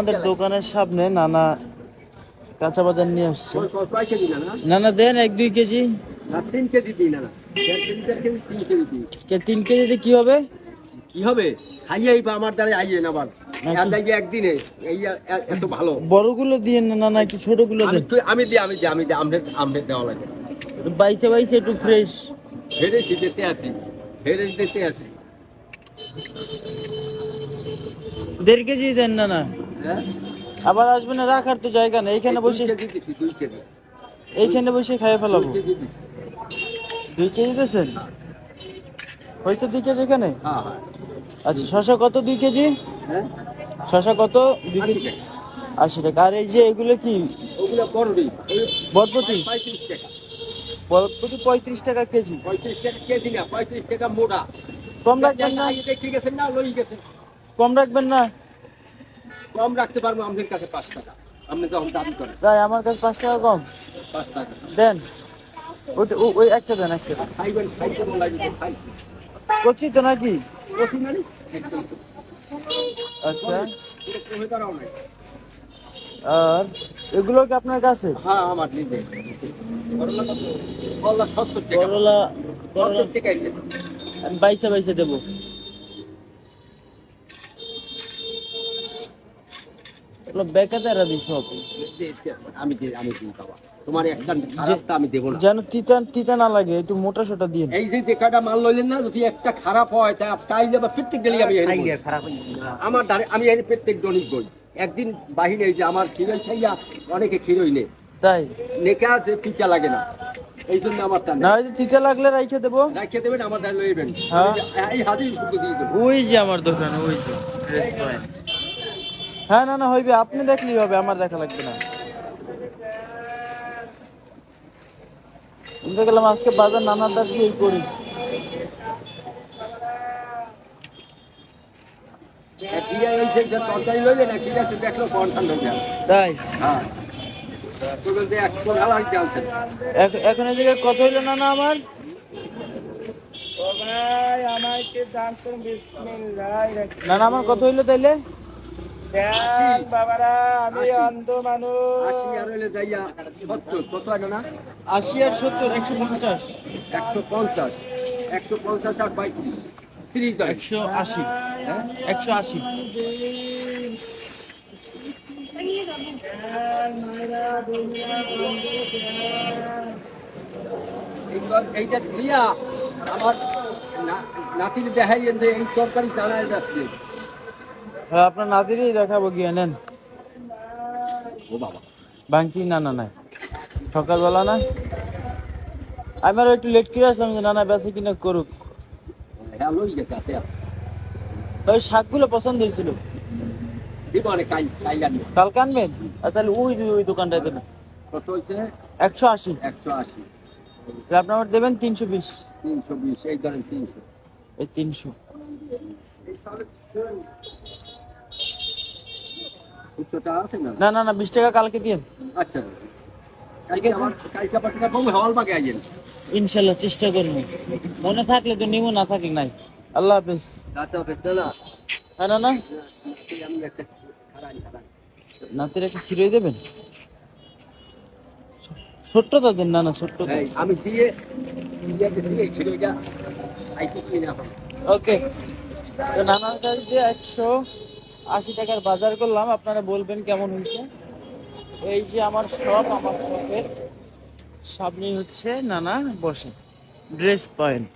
আমাদের দোকানের সামনে নানা কাঁচা বাজার নিয়ে আসছে। নানা দেন এক দুই কেজি। তিন কেজি দিই না না দেড় কেজি তিন কে কেজিতে কি হবে? কি হবে? হাইয়াই বা আমার দ্বারা আইয়ে না আবার নাকি? আর দেখি একদিনে এই এত ভালো। বড়গুলো দিয়ে না নানা একটু ছোটগুলো আমি দেন? আমি দিই আমি দিই আমি দিই আমদের আমদের দেওয়া লাগে। বাইশে একটু ফ্রেশ দিতে দিতে আছি। দেড় কেজি দেন না না আবার আসবে না রাখার তো জায়গা নেই। এইখানে বসে এইখানে বসে খাইয়ে ফেলাবো। দুই কেজি দিয়েছেন? হয়েছে দুই কেজি এখানে? হ্যাঁ হ্যাঁ। আচ্ছা শশা কত দুই কেজি? হ্যাঁ? শশা কত দুই কেজি। আশি টাকা। আর এই যে এগুলো কি? বড়বি বরবটি? পঁয়ত্রিশ টাকা। বরবটি পঁয়ত্রিশ টাকা কেজি। পঁয়ত্রিশ টাকা কেজি না পঁয়ত্রিশ টাকা মোটা। কম রাখবেন না? ঠিক আছে না লই গেছে। কম রাখবেন না? কম রাখতে পারব আমাদের কাছে পাঁচ টাকা। আপনি যখন দাবি করেন। তাই আমার কাছে পাঁচ টাকা কম। পাঁচ টাকা। দেন। ওই একটা দেন একটা দেন। খাইবেন খাইতে বলা খাইছি করছি তো নাকি? মানে? আচ্ছা। আর এগুলো কি আপনার কাছে? হ্যাঁ আমার নিজে। করলা? করলা করলা করলা। টাকা এনেছি। আমি বাইসে বাইসে দেবো। এগুলো বেকাতে এরা দিই সব। আমি আমি দিই বাবা তোমার একটা খারাপটা আমি দেবো না। যেন তিতা তিতা না লাগে একটু মোটা সোটা দিয়ে এই যে যে মাল লইলেন না যদি একটা খারাপ হয় তা তাইলে বা প্রত্যেক গেলে আমি আমার ধারে আমি এনে প্রত্যেক একদিন বাহিরে এই যে আমার ক্ষীরই ছাইয়া অনেকে ক্ষীরই নে তাই? নেকা যে টিকা লাগে না। এই জন্য আমার তা না ওই যে তিতা লাগলে রাইখে দেবো। রাখিয়ে দেবেন আমার ধারে লইবেন। হ্যাঁ। এই হাজির শুধু দিয়ে দেবো। ওই যে আমার দোকান ওই যে point। হ্যাঁ না না হইবে। আপনি দেখলেই হবে আমার দেখা লাগবে না। আমি গেলাম আজকে বাজার নানার দাঁড় দিয়েই করি। তাই? হ্যাঁ। এখন জায়গায় কত হইল না না আমার ভাই আমাকে দান করুন বিসমিল্লাহ না না আমার কত হইল তাইলে? দেন বাবারা আমি আশি। অন্ধ মানুষ। আশি আর যাইয়া সত্তর একশো পঞ্চাশ। একশো পঞ্চাশ একশো পঞ্চাশ আর পঁয়ত্রিশ তিরিশ একশো আশি হ্যাঁ? একশো আশি। এইটা দিয়া আমার না- নাতির দেখাই যে এই তরকারি জানায় যাচ্ছে। আপনার নাতিরই দেখাবো গিয়ে নেন। ও বাবা। না না নাই সকালবেলা না। আমি আরও একটু লেট করে আসলাম যে না না বেশি কিনা করুক। হ্যাঁ ওই শাকগুলো পছন্দ হয়েছিল। আনবেন? আর তাহলে ওই ওই দোকানটায় দেবেন। একশো আশি। একশো আশি। আপনি আমার দেবেন তিনশো বিশ। তিনশো বিশ এই ধরেন তিনশো। এই তিনশো। উত্তরটা আছে না? না না না বিশ টাকা কালকে দিন। আচ্ছা ঠিক আছে। আইয়েন ইনশাল্লাহ চেষ্টা করব। মনে থাকলে তো নিব না থাকলে নাই। আল্লাহ হাফেজ। রাতে হবে না হ্যাঁ না না। নাতির একটা খিরোই দেবেন? ছোট্টটা দেন না না ছোট্টটা এই, আমি দিয়ে ওকে। তো নানার কাছ দিয়ে একশো আশি টাকার বাজার করলাম, আপনারা বলবেন কেমন হয়েছে? এই যে আমার শপ আমার শপের সামনে হচ্ছে নানা বসে ড্রেস পয়েন্ট